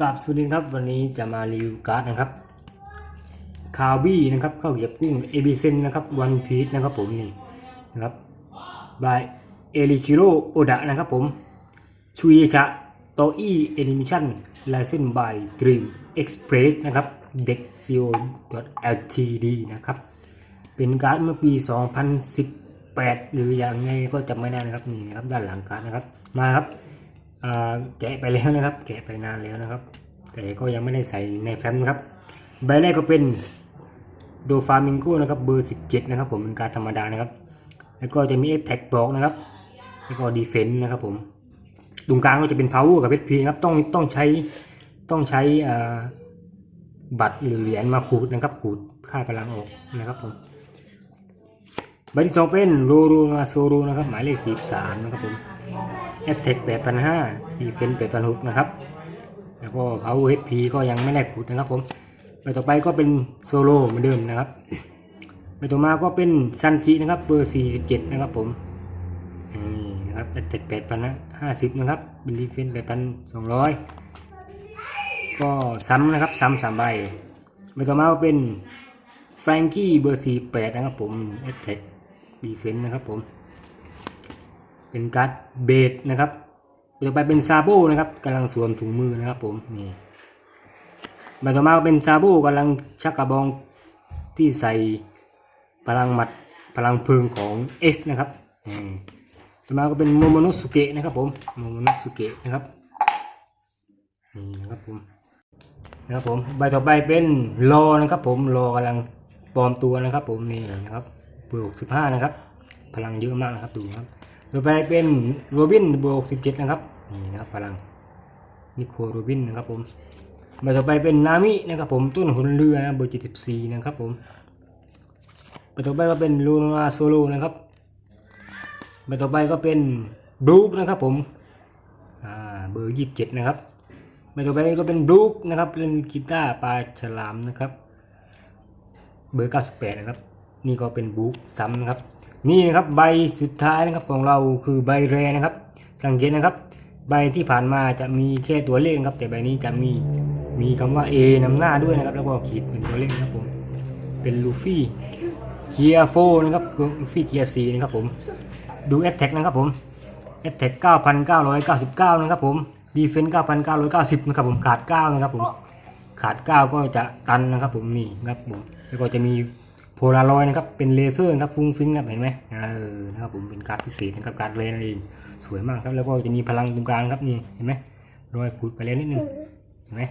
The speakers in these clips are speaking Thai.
กับสวัสดีครับวันนี้จะมารีวิวการ์ดนะครับคาบี้นะครับข้าเกรียบกุ้งเอบิเซนนะครับวันพีชนะครับผมนี่นะครับบายเอริชิโร่โอดะนะครับผมชุยชะโตอี้แอนิเมชั่นลายเส้นบายดรีมเอ็กซ์เพรสนะครับเด็กซีโอ .ltd นะครับเป็นการ์ดเมื่อปี 2018 หรืออย่างไงก็จำไม่ได้นะครับนี่นะครับด้านหลังการ์ดนะครับมาครับ แกะไปแล้วนะครับ แกะไปนานแล้วนะครับ แต่ก็ยังไม่ได้ใส่ในแฟ้มนะครับใบแรกก็เป็นโดฟามิงโกนะครับเบอร์ 17 นะครับ ผมเป็นการธรรมดานะครับ แล้วก็จะมี a t แท็กบอกนะครับ แล้วก็ดีเฟนต์นะครับผมตรงกลางก็จะเป็น power กับ HP นะครับต้องต้องใช้ต้องใช้บัตรหรือเหรียญมาขูดนะครับ ขูดค่าพลังออกนะครับผมใบที่สองเป็นโรโรนาโซโรนะครับ หมายเลข43นะครับผม แอตเทค8,500ดีเฟน8,600 นะครับ แล้วก็ Power HP ก็ยังไม่ได้ขุดนะครับผมใบต่อไปก็เป็นโซโล่เหมือนเดิมนะครับใบต่อมาก็เป็นซันจินะครับเบอร์ 47 นะครับผมนี่นะครับแอตเทค8,050 นะครับ เป็นดีเฟน8,200 ก็ซ้ำนะครับ ซ้ำสามใบใบต่อมาก็เป็นแฟรงกี้เบอร์ 48 นะครับผมแอตเทคดีเฟนนะครับผม เป็นการ์ดเบสนะครับต่อไปเป็นซาโบนะครับกำลังสวมถุงมือนะครับผมนี่ใบต่อมาเป็นซาโบกำลังชักกระบองที่ใส่พลังหมัดพลังเพลิงของ S นะครับต่อมาก็เป็นโมโมโนสุเกะนะครับผมโมโมโนสุเกะนะครับนี่นะครับผมนะครับผมใบต่อไปเป็นรอนะครับผมรอกำลังปลอมตัวนะครับผมนี่นะครับเบอร์หกสิบห้านะครับ พลังเยอะมากนะครับดูนะครับ ต่อไปเป็นโรบินบวก17นะครับ นี่นะครับพลังนิโคโรบินนะครับผมมาต่อไปเป็นนามินะครับผมต้นหุ่นเรือนะเบอร์74นะครับผมมาต่อไปก็เป็นลูนาโซโลนะครับมาต่อไปก็เป็นบลูคนะครับผมอ่าเบอร์27นะครับมาต่อไปก็เป็นบลูคนะครับเล่นกีตาร์ปลาฉลามนะครับ เบอร์98นะครับ นี่ก็เป็นบุ๊กซ้ำนะครับ นี่นะครับใบสุดท้ายนะครับของเราคือใบแรนะครับ สังเกตนะครับ ใบที่ผ่านมาจะมีแค่ตัวเลขครับ แต่ใบนี้จะมีมีคำว่า A นำหน้าด้วยนะครับ แล้วก็ขีดเป็นตัวเลขนะครับผมเป็นลูฟี่เกียร์โฟนะครับลูฟี่เกียร์สีนะครับผมดูแอตแทกนะครับผมแอตแทก9,999นเก้าร้อยเก้าสิบเก้านะครับผมดีเฟนส์9,990นเก้าร้อยเก้าสิบนะครับผมขาด9นะครับผมขาด9ก็จะตันนะครับผมนี่นะครับผมแล้วก็จะมี โพลารอยนะครับเป็นเลเซอร์นะครับฟุ้งฟิ้งนะครับเห็นไหมเออนะครับผมเป็นการ์ดพิเศษนะครับการ์ดเลนนั่นเองสวยมากครับแล้วก็จะมีพลังตรงกลางครับนี่เห็นไหมรอยขูดไปแล้วนิดนึงเห็นไหม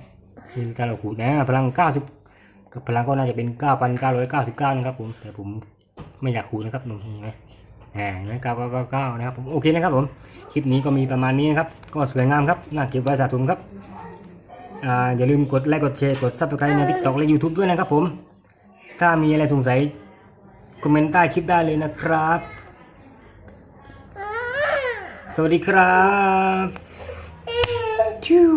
นี่ถ้าเราขูดนะพลัง 90กับพลังก็น่าจะเป็น 9,999นะครับผมแต่ผมไม่อยากขูดนะครับตรงนี้เห็นไหมอ่าเห็นไหม999นะครับผมโอเคนะครับผมคลิปนี้ก็มีประมาณนี้นะครับก็สวยงามครับน่าเก็บไว้สะสมครับอ่าอย่าลืมกดไลค์กดแชร์กด subscribe ใน TikTok และ YouTube ด้วยนะครับผม ถ้ามีอะไรสงสัยคอมเมนต์ใต้คลิปได้เลยนะครับ สวัสดีครับชิว